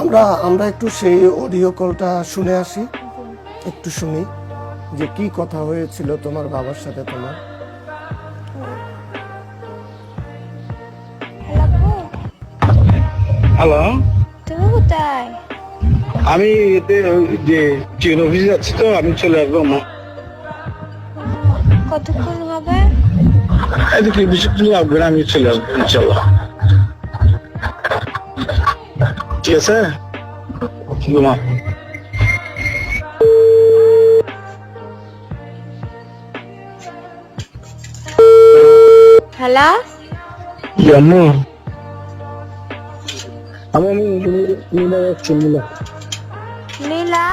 আমরা আমরা একটু সেই অডিও কলটা শুনে আসি। একটু শুনি যে কি কথা হয়েছিল তোমার বাবার সাথে তোমার। হ্যালো তুমি কোথায়? আমি এতে যে চিকেন অফিসে যাচ্ছি তো আমি চলে আসব আমার। কতক্ষণ হবে? এদিকে বেশিক্ষণ লাগবে না আমি চলে আসব ইনশাল্লাহ। ঠিক আছে? ঘুমা। হ্যালো? জানো আমি আমি নীলা যাচ্ছি নীলা। নীলা?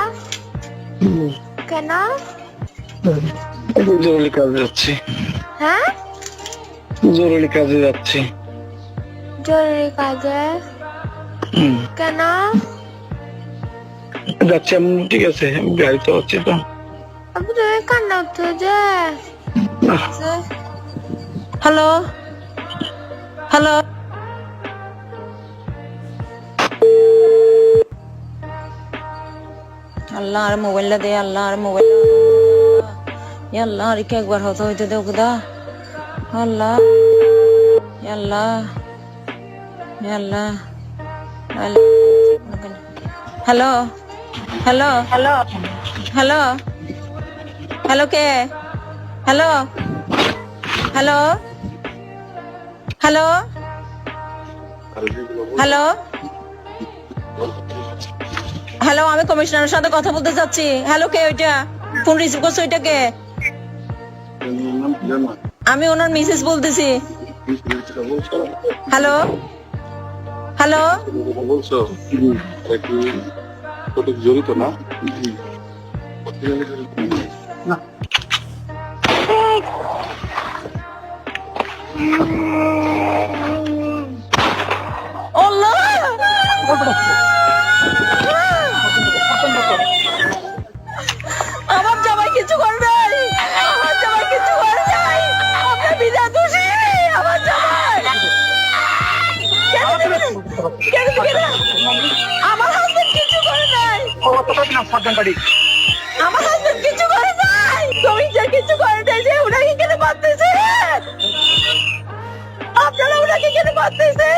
কেন? জরুরি কাজে যাচ্ছি। হ্যাঁ? জরুরি কাজে যাচ্ছি। জরুরি কাজে। কেন? যাচ্ছি আমি ঠিক আছে গাড়িতে হচ্ছি তো। কান্না উঠছো যে? হ্যালো? হ্যালো? আল্লাহ আর মোবাইলটা দে আল্লাহ আর মোবাইল আল্লাহ আর কি একবার হতো হইতে দে খুদা। Allah Allah Allah. Hello hello hello hello hello কে hello hello hello hello hello আমি কমিশনারের সাথে কথা বলতে চাচ্ছি হ্যালো কে ওইটা। ফোন রিসিভ করছ ওইটা কে? আমি ওনার মিসেস বলতেছি। হ্যালো হ্যালো বলছো একটু সঠিক জড়িত না আমার আমার হাজবেন্ড কিছু করে নাই। তুমি যে কিছু করে নাই যে উনাকে কেন মারতেছে আপনারা উনাকে কেন মারতেছে